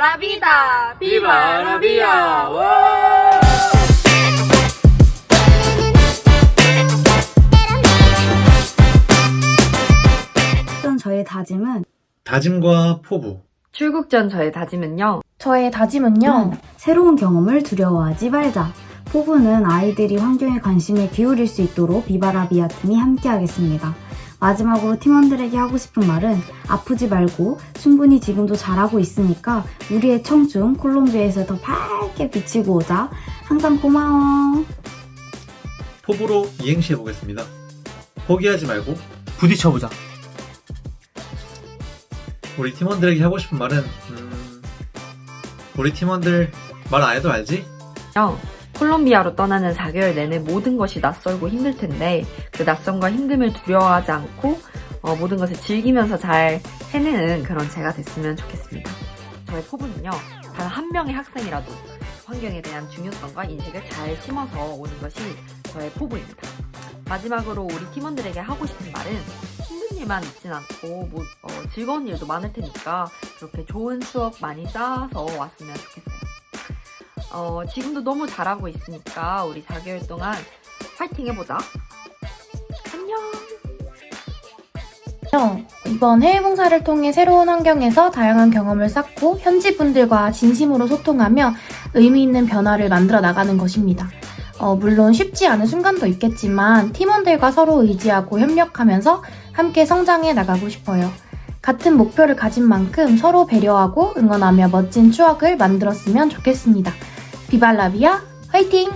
la vida! ¡Viva la vida! ¡Wow! 저의 다짐은 다짐과 포부. 출국 전 저의 다짐은요. 저의 다짐은요. 음, 새로운 경험을 두려워하지 말자. 포부는 아이들이 환경에 관심을 기울일 수 있도록 비바라비아 팀이 함께하겠습니다. 마지막으로 팀원들에게 하고 싶은 말은 아프지 말고 충분히 지금도 잘하고 있으니까 우리의 청춘 콜롬비아에서 더 밝게 비치고 오자. 항상 고마워. 포부로 이행시 해보겠습니다. 포기하지 말고 부딪혀보자. 우리 팀원들에게 하고 싶은 말은 음, 우리 팀원들 말 안 해도 알지? 요. 콜롬비아로 떠나는 4개월 내내 모든 것이 낯설고 힘들 텐데 그 낯선과 힘듦을 두려워하지 않고 어, 모든 것을 즐기면서 잘 해내는 그런 제가 됐으면 좋겠습니다. 저의 포부는요. 단 한 명의 학생이라도 환경에 대한 중요성과 인식을 잘 심어서 오는 것이 저의 포부입니다. 마지막으로 우리 팀원들에게 하고 싶은 말은 힘든 일만 있진 않고 뭐, 어, 즐거운 일도 많을 테니까 그렇게 좋은 추억 많이 쌓아서 왔으면 좋겠어요. 어, 지금도 너무 잘하고 있으니까 우리 4개월 동안 파이팅 해보자. 안녕. 이번 해외 봉사를 통해 새로운 환경에서 다양한 경험을 쌓고 현지 분들과 진심으로 소통하며 의미 있는 변화를 만들어 나가는 것입니다. 어, 물론 쉽지 않은 순간도 있겠지만 팀원들과 서로 의지하고 협력하면서 함께 성장해 나가고 싶어요. 같은 목표를 가진 만큼 서로 배려하고 응원하며 멋진 추억을 만들었으면 좋겠습니다. 비발라비아 화이팅!